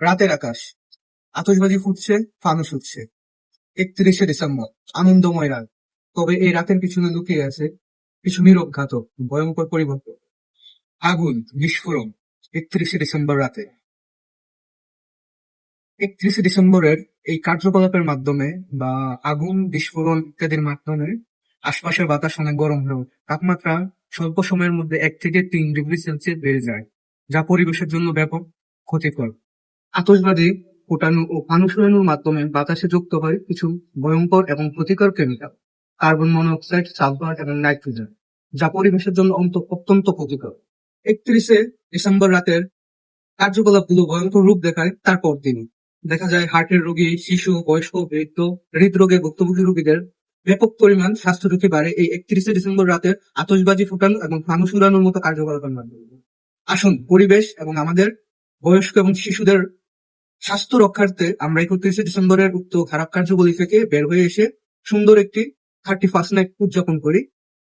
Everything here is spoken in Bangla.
রাতের আকাশ। আতশবাজি ফুটছে ফানুস উঠছে একত্রিশে ডিসেম্বর, আনন্দময় রাত। তবে এই রাতের পিছনে লুকিয়ে আছে কিছু নীরব ঘাতক ভয়ঙ্কর পরিবর্তন। আগুন, বিস্ফোরণ, একত্রিশে ডিসেম্বর রাতে। একত্রিশে ডিসেম্বরের এই কার্যকলাপের মাধ্যমে বা আগুন, বিস্ফোরণ ইত্যাদির মাধ্যমে আশপাশের বাতাস অনেক গরম হয়ে। তাপমাত্রা স্বল্প সময়ের মধ্যে এক থেকে তিন ডিগ্রি সেলসিয়াস বেড়ে যায়, যা পরিবেশের জন্য ব্যাপক ক্ষতিকর। আতশবাজি ফোটানো ও উড়ানোর মাধ্যমে বাতাসে যুক্ত হয় কিছু ভয়ঙ্কর এবং ক্ষতিকর কেমিক্যাল, কার্বন মনোক্সাইড, সালফার এবং নাইট্রোজেন, যা পরিবেশের জন্য অত্যন্ত ক্ষতিকর। একত্রিশে ডিসেম্বর রাতের কার্যকলাপগুলো ভয়ঙ্কর রূপ দেখায় তারপর দিনই। দেখা যায় হার্টের রোগী, শিশু, বয়স্ক, বৃদ্ধ, হৃদরোগে ভুক্তভোগী রোগীদের ব্যাপক পরিমাণ স্বাস্থ্য ঝুঁকি বাড়ে এই একত্রিশে ডিসেম্বর রাতে আতশবাজি ফুটানো এবং ফানুস উড়ানোর মতো কার্যকলাপের মাধ্যমে। আসুন পরিবেশ এবং আমাদের বয়স্ক এবং শিশুদের স্বাস্থ্য রক্ষার্থে আমরা একত্রিশে ডিসেম্বরের উক্ত খারাপ কার্যগুলি থেকে বের হয়ে এসে সুন্দর একটি থার্টি ফার্স্ট নাইট উদযাপন করি।